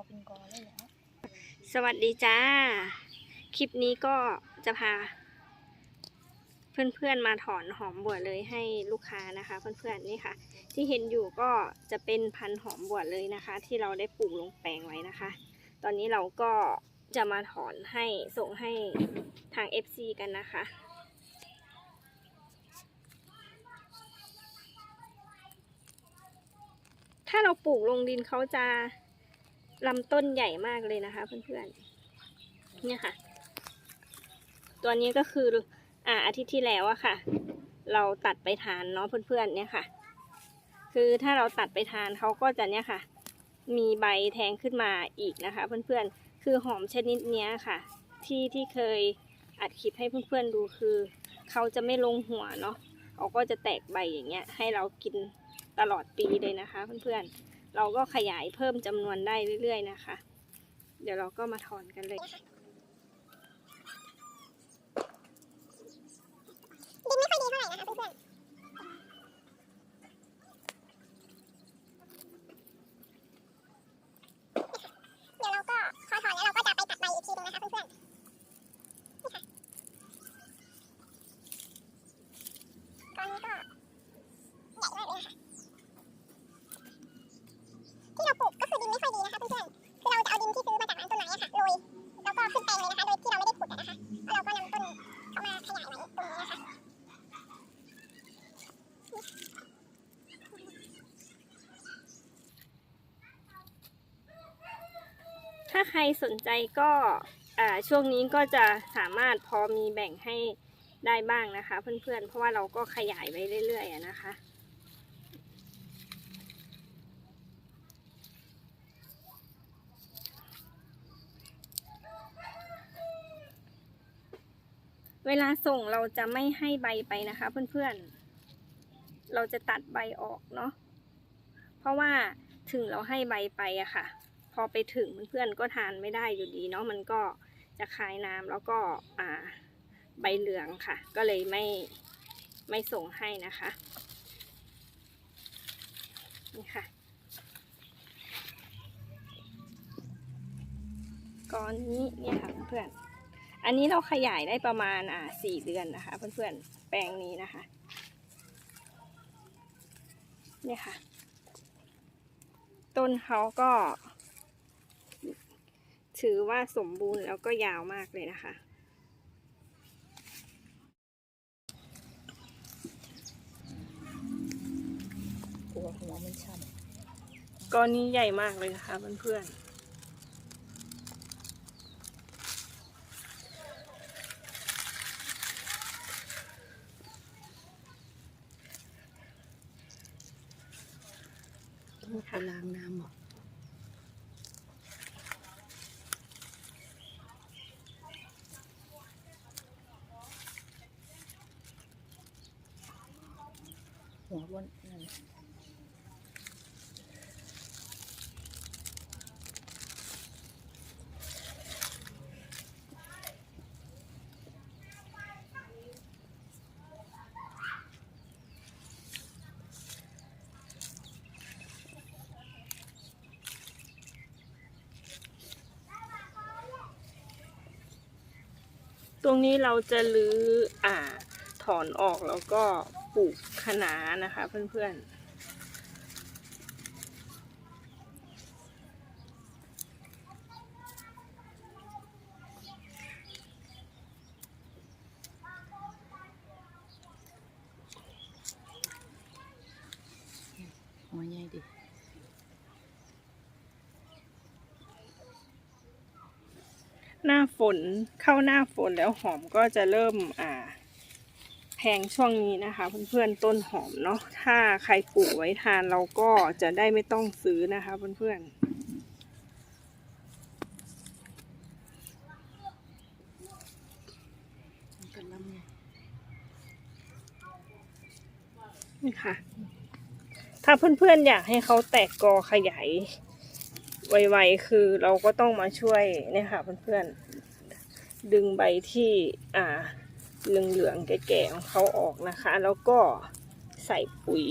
เอาเป็นกอเลยแล้ว สวัสดีจ้า คลิปนี้ก็จะพา เพื่อนๆมาถอนหอมบัวเลยให้ลูกค้านะคะ เพื่อนๆนี่ค่ะ ที่เห็นอยู่ก็จะเป็นพันหอมบัวเลยนะคะ ที่เราได้ปลูกลงแปลงไว้นะคะ ตอนนี้เราก็จะมาถอนให้ส่งให้ทาง FC กันนะคะถ้าเราปลูกลงดินเขาจะ ลำต้นใหญ่มากเลยนะคะเพื่อนๆ เนี่ยค่ะ ตัวนี้ก็คืออ่าอาทิตย์ที่แล้วอะค่ะ เราตัดไปทานเนาะเพื่อนๆ เนี่ยค่ะ คือถ้าเราตัดไปทานเขาก็จะเนี่ยค่ะ มีใบแทงขึ้นมาอีกนะคะ เพื่อนๆ คือหอมชนิดเนี้ยค่ะ ที่ที่เคยอัดคลิปให้เพื่อนๆดูคือเขาจะไม่ลงหัวเนาะเขาก็จะแตกใบอย่างเงี้ย ให้เรากินตลอดปีเลยนะคะ เพื่อนๆ เราก็ขยายเพิ่มจำนวนได้เรื่อยๆนะคะ เดี๋ยวเราก็มาถอนกันเลย ดินไม่ค่อยดีเท่าไหร่นะคะเพื่อนๆเดี๋ยวเราก็พอถอนแล้วเราก็จะไปตัดใบอีกทีนึงนะคะเพื่อนๆนี่ค่ะตอนนี้ก็ใหญ่มากเลยนะคะที่เราปลูกก็คือดินไม่ค่อยดีนะคะเพื่อนๆคือเราจะเอาดินที่ซื้อมาจากร้านต้นไม้อะค่ะโรยแล้วก็ขึ้นแปลงเลยนะคะ โดยที่เราไม่ได้ขุดอะนะคะแล้วเราก็นำต้นเข้ามาขยายไว้ตรงนี้นะคะ ถ้า ใครสนใจก็ช่วงนี้ก็จะสามารถพอมีแบ่งให้ได้บ้างนะคะ เพื่อนๆ เพราะว่าเราก็ขยายไว้เรื่อยๆนะคะ เวลาส่งเราจะไม่ให้ใบไปนะคะ เพื่อนๆ เราจะตัดใบออกเนาะ เพราะว่าถึงเราให้ใบไปอะค่ะ อไปถึงเพื่อนก็ทานไม่ได้อยู่ดีเนาะมันก็จะคายน้ำแล้วก็อ่าใบเหลืองค่ะ ก็เลยไม่ไม่ส่งให้นะคะนี่ค่ะก้อนนี้เนี่ยค่ะเพื่อนๆอันนี้เราขยายได้ประมาณอ่าสี่เดือนนะคะ เพื่อนๆแปลงนี้นะคะเนี่ยค่ะ ต้นเขาก็ ถือว่าสมบูรณ์แล้วก็ยาวมากเลยนะคะกลัวหัวมันช่ก้อนนี้ใหญ่มากเลยนะคะเพื่อนำไปล้างน้ำหรอ หัวบนนั่นตรงนี้เราจะรื้ออ่า ถอนออกแล้วก็ ปลูกคะน้านะคะ เพื่อนๆหัวใหญ่ดิหน้าฝนเข้าหน้าฝนแล้วหอมก็จะเริ่มอ่า แพงช่วงนี้นะคะ เพื่อนๆต้นหอมเนาะถ้าใครปลูกไว้ทานเราก็จะได้ไม่ต้องซื้อนะคะเพื่อนๆนี่ค่ะ ถ้าเพื่อนๆอยากให้เขาแตกกอขยายไวๆคือเราก็ต้องมาช่วยเนี่ยค่ะเพื่อนๆดึงใบที่อ่า เหลืองๆแก่ๆของเขาออกนะคะ แล้วก็ใส่ปุ๋ย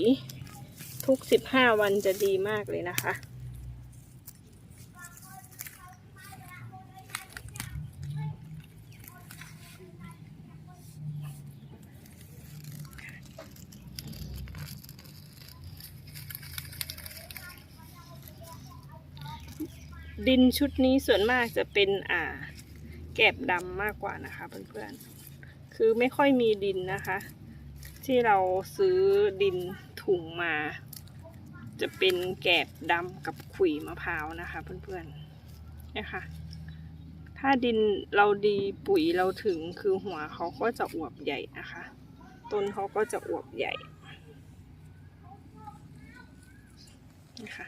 ทุก 15 วันจะดีมากเลยนะคะ ดินชุดนี้ส่วนมากจะเป็นอ่า แกบดำมากกว่านะคะเพื่อนๆ คือไม่ค่อยมีดินนะคะ ที่เราซื้อดินถุงมา จะเป็นแกบดำกับขุยมะพร้าวนะคะ เพื่อนๆนะคะถ้าดินเราดีปุ๋ยเราถึงคือหัวเขาก็จะอวบใหญ่นะคะ ต้นเขาก็จะอวบใหญ่นะคะ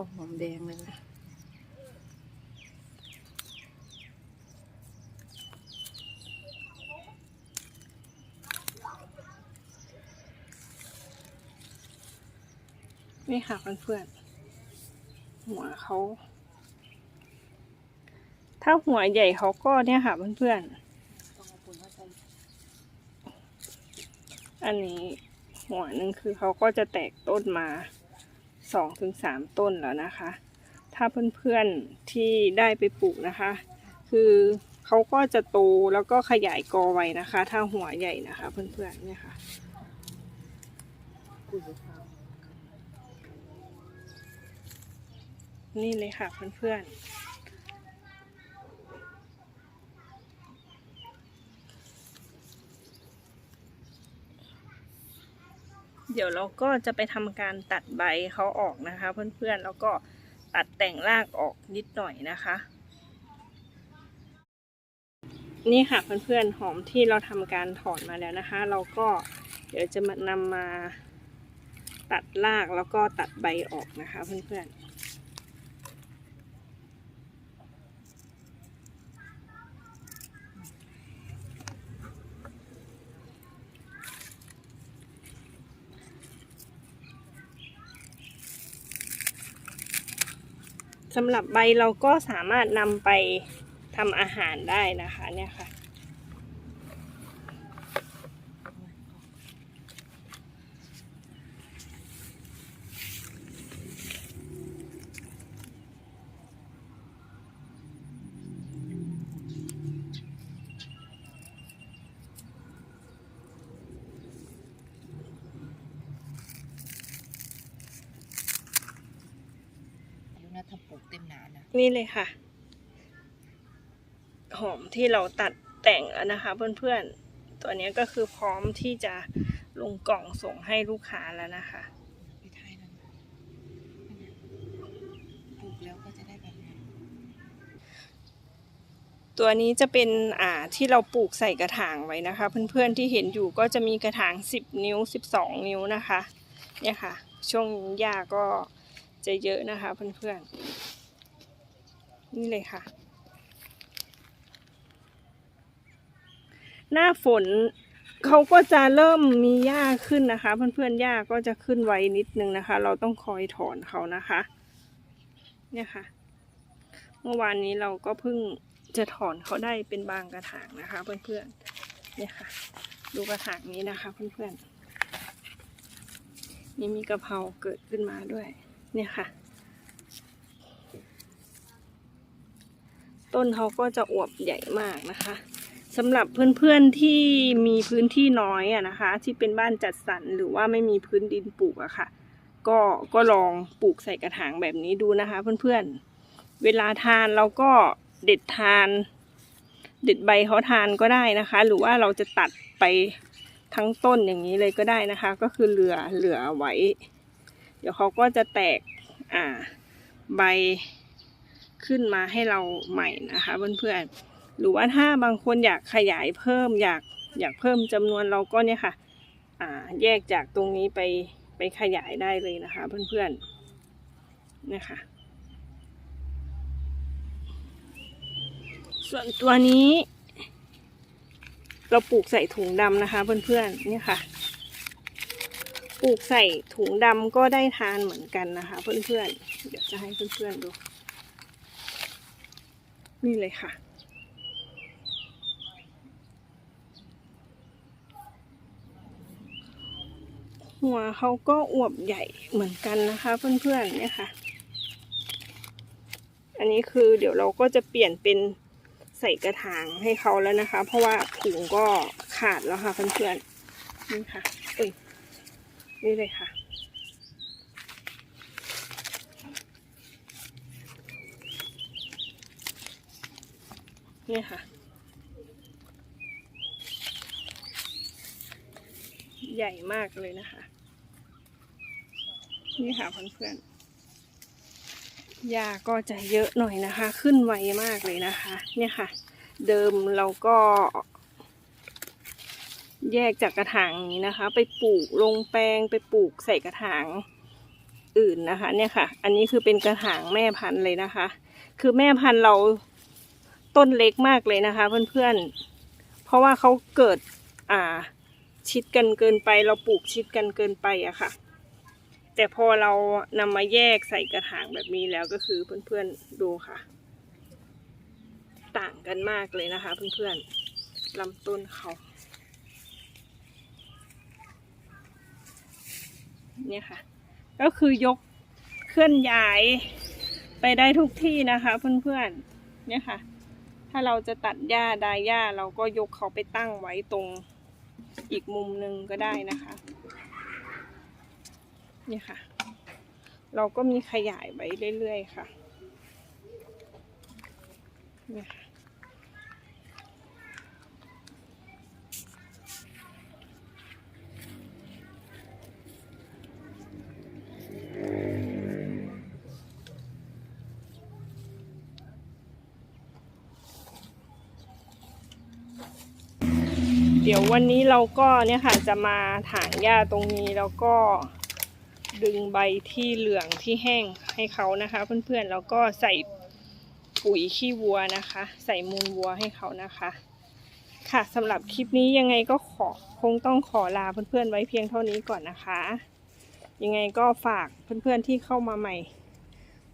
ทองหอมแดงเลยนะนี่ค่ะเพื่อนๆหัวเขา ถ้าหัวใหญ่เขาก็เนี่ยค่ะเพื่อนๆอันนี้หัวหนึ่งคือเขาก็จะแตกต้นมา สองถึงสามต้นแล้วนะคะ ถ้าเพื่อนๆที่ได้ไปปลูกนะคะ คือเขาก็จะโตแล้วก็ขยายกอไว้นะคะ ถ้าหัวใหญ่นะคะ เพื่อนๆเนี่ยค่ะนี่เลยค่ะเพื่อนๆ เดี๋ยวเราก็จะไปทำการตัดใบเขาออกนะคะ เพื่อนๆแล้วก็ตัดแต่งรากออกนิดหน่อยนะคะ นี่ค่ะเพื่อนๆหอมที่เราทำการถอนมาแล้วนะคะ เราก็เดี๋ยวจะมานำมาตัดรากแล้วก็ตัดใบออกนะคะเพื่อนๆ สำหรับใบเราก็สามารถนำไปทำอาหารได้นะคะเนี่ยค่ะ เดี๋ยวนะถ้าปลูกเต็มห นานะนี่เลยค่ะ หอมที่เราตัดแต่งแล้วนะคะ เพื่อนๆ ตัวนี้ก็คือพร้อมที่จะลงกล่องส่งให้ลูกค้าแล้วนะคะไปไทยนั่นปลูกแล้วก็จะได้แบบนี้ตัวนี้จะเป็นอ่าที่เราปลูกใส่กระถางไว้นะคะ เพื่อนๆที่เห็นอยู่ก็จะมีกระถาง 10 นิ้ว 12 นิ้วนะคะ เนี่ยค่ะ ช่วงหญ้าก็จะเยอะนะคะเพื่อนๆ นี่เลยค่ะ หน้าฝนเขาก็จะเริ่มมีหญ้าขึ้นนะคะ เพื่อนๆหญ้าก็จะขึ้นไวนิดนึงนะคะ เราต้องคอยถอนเขานะคะ เนี่ยค่ะ เมื่อวานนี้เราก็เพิ่งจะถอนเขาได้เป็นบางกระถางนะคะ เพื่อนๆเนี่ยค่ะ ดูกระถางนี้นะคะ เพื่อนๆนี่มีกระเพราเกิดขึ้นมาด้วย เนี่ยค่ะ ต้นเขาก็จะอวบใหญ่มากนะคะสำหรับเพื่อนๆที่มีพื้นที่น้อยอะนะคะ ที่เป็นบ้านจัดสรรหรือว่าไม่มีพื้นดินปลูกอะค่ะ ก็ก็ลองปลูกใส่กระถางแบบนี้ดูนะคะ เพื่อนๆ เวลาทานเราก็เด็ดทาน เด็ดใบเขาทานก็ได้นะคะ หรือว่าเราจะตัดไปทั้งต้นอย่างนี้เลยก็ได้นะคะ ก็คือเหลือเหลือไว้ เดี๋ยวเขาก็จะแตกอ่าใบ ขึ้นมาให้เราใหม่นะคะเพื่อนๆหรือว่าถ้าบางคนอยากขยายเพิ่มอยากอยากเพิ่มจำนวนเราก็เนี่ยค่ะอ่าแยกจากตรงนี้ไปไปขยายได้เลยนะคะเพื่อนๆนะคะส่วนตัวนี้ เราปลูกใส่ถุงดำนะคะเพื่อนๆเนี่ยค่ะ ปลูกใส่ถุงดำก็ได้ทานเหมือนกันนะคะ เพื่อนๆเดี๋ยวจะให้เพื่อนๆดู นี่เลยค่ะ หัวเขาก็อวบใหญ่เหมือนกันนะคะ เพื่อนๆเนี่ยค่ะ อันนี้คือเดี๋ยวเราก็จะเปลี่ยนเป็นใส่กระถางให้เขาแล้วนะคะ เพราะว่าถุงก็ขาดแล้วค่ะเพื่อนๆนี่ค่ะเอ้ยนี่เลยค่ะ นี่ค่ะ ใหญ่มากเลยนะคะ นี่ค่ะเพื่อนๆหญ้าก็จะเยอะหน่อยนะคะ ขึ้นไวมากเลยนะคะ เนี่ยค่ะ เดิมเราก็ แยกจากกระถางนี้นะคะ ไปปลูกลงแปลงไปปลูกใส่กระถางอื่นนะคะ เนี่ยค่ะ อันนี้คือเป็นกระถางแม่พันธุ์เลยนะคะ คือแม่พันธุ์เรา ต้นเล็กมากเลยนะคะ เพื่อนๆ เพราะว่าเขาเกิดอ่าชิดกันเกินไป เราปลูกชิดกันเกินไปอะค่ะ แต่พอเรานำมาแยกใส่กระถางแบบนี้แล้วก็คือเพื่อนๆดูค่ะ ต่างกันมากเลยนะคะ เพื่อนๆลำต้นเขาเนี่ยค่ะ ก็คือยกเคลื่อนย้ายไปได้ทุกที่นะคะ เพื่อนๆเนี่ยค่ะ ถ้าเราจะตัดหญ้าดายหญ้าเราก็ยกเขาไปตั้งไว้ตรงอีกมุมหนึ่งก็ได้นะคะ นี่ค่ะ เราก็มีขยายไว้เรื่อยๆค่ะนี่ค่ะ ดี๋ยววันนี้เราก็เนี่ยค่ะจะมาถางหญ้าตรงนี้แล้วก็ดึงใบที่เหลืองที่แห้งให้เขานะคะ เพื่อนๆแล้วก็ใส่ปุ๋ยขี้วัวนะคะ ใส่มูลวัวให้เขานะคะ ค่ะสำหรับคลิปนี้ยังไงก็ขอคงต้องขอลาเพื่อนๆไว้เพียงเท่านี้ก่อนนะคะ ยังไงก็ฝากเพื่อนๆที่เข้ามาใหม่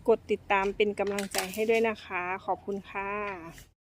กดติดตามเป็นกำลังใจให้ด้วยนะคะ ขอบคุณค่ะ